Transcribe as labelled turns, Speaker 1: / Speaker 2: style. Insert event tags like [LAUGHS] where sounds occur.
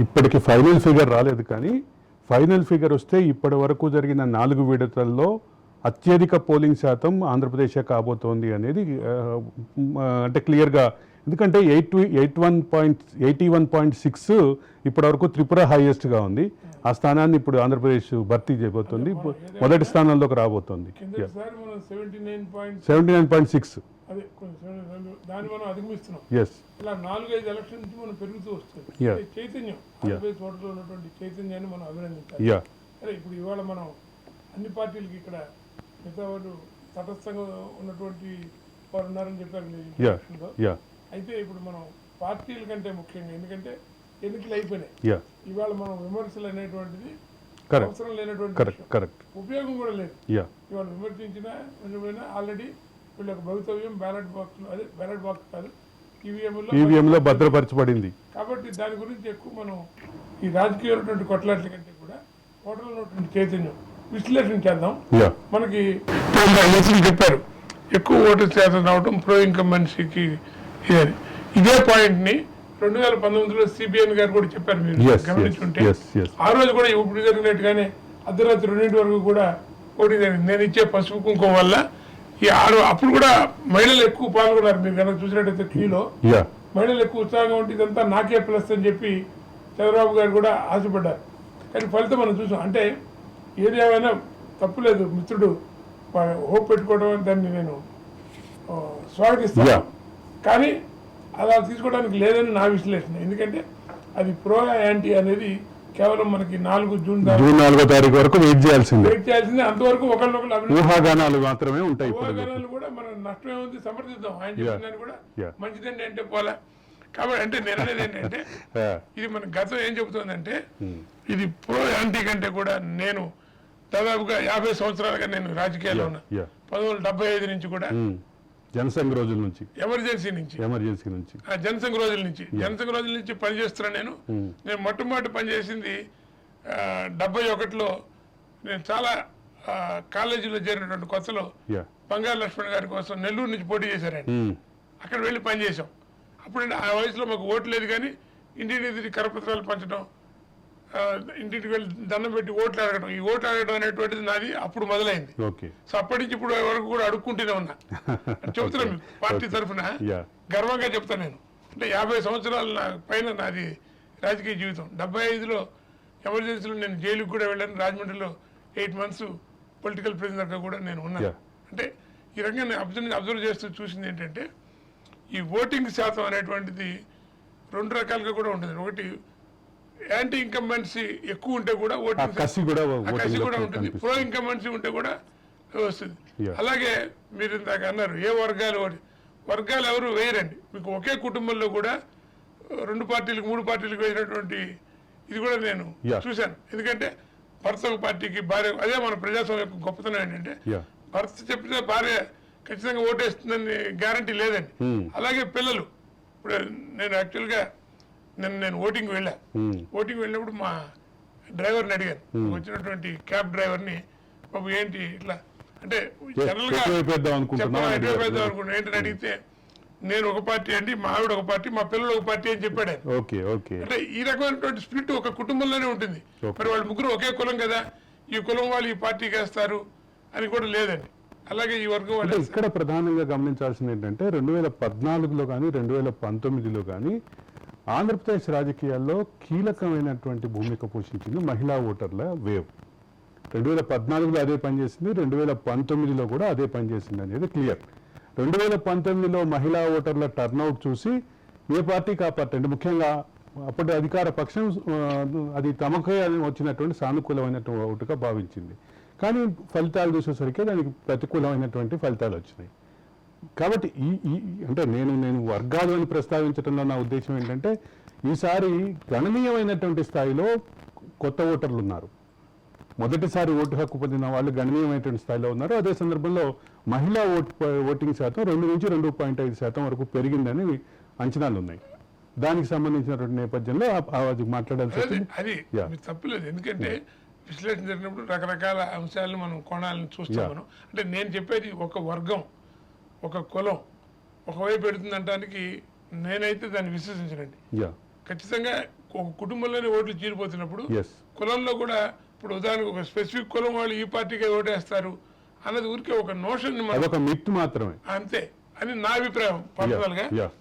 Speaker 1: ఇప్పటికి final figure రాలేదు కానీ ఫైనల్ ఫిగర్ వస్తే ఇప్పటి వరకు జరిగిన నాలుగు విడతల్లో అత్యధిక పోలింగ్ శాతం ఆంధ్రప్రదేశ్ కాబోతోంది అనేది అంటే క్లియర్గా ఎందుకంటే eight eight one point eighty one point six ఇప్పటివరకు త్రిపుర హైయెస్ట్గా ఉంది. ఆ స్థానాన్ని ఇప్పుడు ఆంధ్రప్రదేశ్ భర్తీ చేయబోతుంది. మొదటి స్థానంలోకి రాబోతోంది.
Speaker 2: Seventy nine point
Speaker 1: six.
Speaker 2: అదే కొంచెం 79 దాన్ని మనం అధిగమిస్తున్నాం. ఇలా నాలుగైదు ఎలక్షన్ నుంచి మనం పెరుగుతూ వస్తుంది చైతన్యం. ఆంధ్రప్రదేశ్ ఓటర్లో ఉన్నటువంటి చైతన్యాన్ని మనం అభినందించాలి.
Speaker 1: యా
Speaker 2: సరే ఇప్పుడు ఇవాళ మనం అన్ని పార్టీలకి ఇక్కడ మిగతా వాళ్ళు తటస్థంగా ఉన్నటువంటి వారు ఉన్నారని చెప్పారు అయితే ఇప్పుడు మనం పార్టీల కంటే ముఖ్యంగా ఎందుకంటే ఎన్నికలు అయిపోయినాయి. ఇవాళ మనం విమర్శలు అనేటువంటిది అవసరం లేనటువంటి ఉపయోగం కూడా లేదు. ఇవాళ విమర్శించినా ఆల్రెడీ వీళ్ళ యొక్క భవితవ్యం బ్యాలెట్ బాక్స్ అదే బ్యాలెట్ బాక్స్ కాదు ఈవీఎంలో
Speaker 1: ఈవీఎంలో భద్రపరచబడింది.
Speaker 2: కాబట్టి దాని గురించి ఎక్కువ మనం ఈ రాజకీయమైనటువంటి కొట్లాట్ల కంటే కూడా ఓటర్లో ఉన్నటువంటి చైతన్యం విశ్లేషణ చేద్దాం. మనకి చెప్పారు. ఎక్కువ ఓటు శాతం రావడం ప్రో ఇన్కంబెన్సీకి ఇదే పాయింట్ని రెండు వేల పంతొమ్మిదిలో సిబిఎన్ గారు కూడా చెప్పారు మీరు గమనించుంటే. ఆ రోజు కూడా ఇప్పుడు జరిగినట్టుగానే అర్ధరాత్రి రెండింటి వరకు కూడా పోటీ జరిగింది. నేను ఇచ్చే పసుపు కుంకుమ వల్ల ఈ ఆరు అప్పుడు కూడా మహిళలు ఎక్కువ పాల్గొన్నారు. మీరు కనుక చూసినట్టయితే క్యూలో మహిళలు ఎక్కువ ఉత్సాహంగా ఉంటే ఇదంతా నాకే ప్లస్ అని చెప్పి చంద్రబాబు గారు కూడా ఆశపడ్డారు. కానీ ఫలితం మనం చూసాం. అంటే ఏది ఏమైనా తప్పులేదు. మిత్రుడు హోప్ పెట్టుకోవడం దాన్ని నేను స్వాగతిస్తాను.
Speaker 1: Yeah.
Speaker 2: కానీ అలా తీసుకోవడానికి లేదని నా విశ్లేషణ. ఎందుకంటే అది ప్రో యాంటీ అనేది కేవలం మనకి నాలుగు జూన్
Speaker 1: జూన్ నాలుగో తారీఖు వరకు వెయిట్ చేయాల్సిందే.
Speaker 2: వెయిట్ చేయాల్సింది. అంతవరకు ఒకళ్ళొకళ్ళు
Speaker 1: ఊహాగానాలు మాత్రమే ఉంటాయి
Speaker 2: ఊహాగానాలు కూడా మనం నష్టమే ఉంది సమర్థిద్దాం. ఆయన చెప్పిన కూడా. మంచిదండి అంటే పోలా. కాబట్టి అంటే అనేది ఏంటంటే. [LAUGHS] ఇది మన గతం ఏం చెబుతోందంటే ఇది ప్రో యాంటీ కంటే కూడా నేను దాదాపుగా యాభై సంవత్సరాలుగా నేను రాజకీయాల్లో ఉన్నా. పంతొమ్మిది వందల డెబ్బై ఐదు నుంచి కూడా
Speaker 1: జనసంఘ రోజుల నుంచి.
Speaker 2: ఎమర్జెన్సీ నుంచి.
Speaker 1: ఎమర్జెన్సీ నుంచి.
Speaker 2: జనసంఘ రోజుల నుంచి. జనసంఘ రోజుల నుంచి పనిచేస్తున్నా నేను. నేను మొట్టమొదటి పనిచేసింది డెబ్బై ఒకటిలో నేను చాలా కాలేజీలో చేరినటువంటి కొత్తలో బంగారు లక్ష్మణ్ గారి కోసం నెల్లూరు నుంచి పోటీ చేశారు ఆయన అక్కడ వెళ్ళి పనిచేసాం అప్పుడు ఆ వయసులో మాకు ఓటు లేదు కానీ ఇంటింటి తిరిగి కరపత్రాలు పంచడం ఆ, ఇంటింటికి వెళ్ళి దండం పెట్టి ఓట్లు అడగడం. ఈ ఓట్లు అడగడం అనేటువంటిది నాది అప్పుడు మొదలైంది.
Speaker 1: ఓకే.
Speaker 2: సో అప్పటి నుంచి ఇప్పుడు వరకు కూడా అడుక్కుంటూనే ఉన్నా. [LAUGHS] చెప్తున్నాను పార్టీ తరఫున గర్వంగా చెప్తాను నేను. అంటే యాభై సంవత్సరాల నా- పైన నాది రాజకీయ జీవితం. డెబ్బై ఐదులో ఎమర్జెన్సీలో నేను జైలుకి కూడా వెళ్ళాను. రాజమండ్రిలో ఎయిట్ మంత్స్ పొలిటికల్ ప్రిజనర్గా కూడా నేను ఉన్నాను. అంటే ఈ రకంగా నేను అబ్జర్వ్ అబ్జర్వ్ చేస్తూ చూసింది ఏంటంటే ఈ ఓటింగ్ శాతం అనేటువంటిది రెండు రకాలుగా కూడా ఉంటుంది ఒకటి యాంటీ ఇన్కంబెన్సీ ఎక్కువ ఉంటే కూడా ఓటింగ్
Speaker 1: కసి కూడా
Speaker 2: కసి కూడా ఉంటుంది. ప్రో ఇన్కంబెన్సీ ఉంటే కూడా వస్తుంది. అలాగే మీరు ఇందాక అన్నారు ఏ వర్గాలు వర్గాలు ఎవరు వేయరండి. మీకు ఒకే కుటుంబంలో కూడా రెండు పార్టీలకు మూడు పార్టీలకు వేసినటువంటి ఇది కూడా నేను. చూశాను. ఎందుకంటే భర్త ఒక పార్టీకి భార్య అదే మన ప్రజాస్వామ్యం యొక్క గొప్పతనం ఏంటంటే భర్త చెప్పితే భార్య ఖచ్చితంగా ఓటేస్తుందని గ్యారంటీ లేదండి.
Speaker 1: Hmm.
Speaker 2: అలాగే పిల్లలు. ఇప్పుడు నేను యాక్చువల్గా నేను నేను ఓటింగ్ వెళ్ళా. ఓటింగ్ వెళ్ళినప్పుడు మా డ్రైవర్ని అడిగాను. వచ్చినటువంటి క్యాబ్ డ్రైవర్ని బాబు ఏంటి ఇట్లా? అంటే జనరల్గా
Speaker 1: ఎటువైపు వేద్దాం అనుకుంటున్నాం
Speaker 2: చెప్పాలి,
Speaker 1: అని
Speaker 2: ఎటువైపు
Speaker 1: అడిగారు.
Speaker 2: వేద్దాం అనుకున్నాను ఏంటని అడిగితే నేను ఒక పార్టీ అండి మా ఆవిడ ఒక పార్టీ మా పిల్లలు ఒక పార్టీ అని చెప్పాడు
Speaker 1: ఓకే ఓకే.
Speaker 2: అంటే ఈ రకమైనటువంటి స్ప్లిట్ ఒక కుటుంబంలోనే ఉంటుంది. మరి వాళ్ళు ముగ్గురు ఒకే కులం కదా ఈ కులం వాళ్ళు ఈ పార్టీకి వేస్తారు అని కూడా లేదండి. అలాగే ఈ వర్గం వాళ్ళు
Speaker 1: ఇక్కడ ప్రధానంగా గమనించాల్సింది ఏంటంటే రెండు వేల పద్నాలుగులో కానీ రెండు వేల పంతొమ్మిదిలో కానీ ఆంధ్రప్రదేశ్ రాజకీయాల్లో కీలకమైనటువంటి భూమిక పోషించింది మహిళా ఓటర్ల వేవ్. రెండు వేల పద్నాలుగులో అదే పనిచేసింది రెండు వేల పంతొమ్మిదిలో కూడా అదే పనిచేసింది అనేది క్లియర్. రెండు వేల పంతొమ్మిదిలో మహిళా ఓటర్ల టర్నౌట్ చూసి ఏ పార్టీకి ఆ పార్టీ అంటే ముఖ్యంగా అప్పటి అధికార పక్షం అది తమకే వచ్చినటువంటి సానుకూలమైనటువంటి ఓటుగా భావించింది. కానీ ఫలితాలు చూసేసరికి దానికి ప్రతికూలమైనటువంటి ఫలితాలు వచ్చినాయి. కాబట్టి ఈ ఈ అంటే నేను నేను వర్గాలు అని ప్రస్తావించడంలో నా ఉద్దేశం ఏంటంటే ఈసారి గణనీయమైనటువంటి స్థాయిలో కొత్త ఓటర్లు ఉన్నారు. మొదటిసారి ఓటు హక్కు పొందిన వాళ్ళు గణనీయమైనటువంటి స్థాయిలో ఉన్నారు. అదే సందర్భంలో మహిళా ఓటు ఓటింగ్ శాతం రెండు నుంచి రెండు పాయింట్ ఐదు శాతం వరకు పెరిగిందని అంచనాలు ఉన్నాయి. దానికి సంబంధించినటువంటి నేపథ్యంలో అది మాట్లాడాల్సి
Speaker 2: అది
Speaker 1: వచ్చింది
Speaker 2: అది తప్పులేదు. ఎందుకంటే విశ్లేషణ జరిగినప్పుడు రకరకాల అంశాలను మనం కోణాలను చూస్తాం. మనం. అంటే నేను చెప్పేది ఒక వర్గం. ఒక కులం ఒకవైపు పెడుతుందంటానికి నేనైతే దాన్ని విశ్వసించనండి. ఖచ్చితంగా ఒక కుటుంబంలోనే ఓట్లు చీలిపోతున్నప్పుడు
Speaker 1: ఎస్
Speaker 2: కులంలో కూడా ఇప్పుడు ఉదాహరణకు ఒక స్పెసిఫిక్ కులం వాళ్ళు ఈ పార్టీకే ఓటేస్తారు అన్నది ఊరికే ఒక నోషన్
Speaker 1: అదొక మిత్ మాత్రమే.
Speaker 2: అంతే. అని నా అభిప్రాయం పర్సనల్గా.
Speaker 1: Yeah.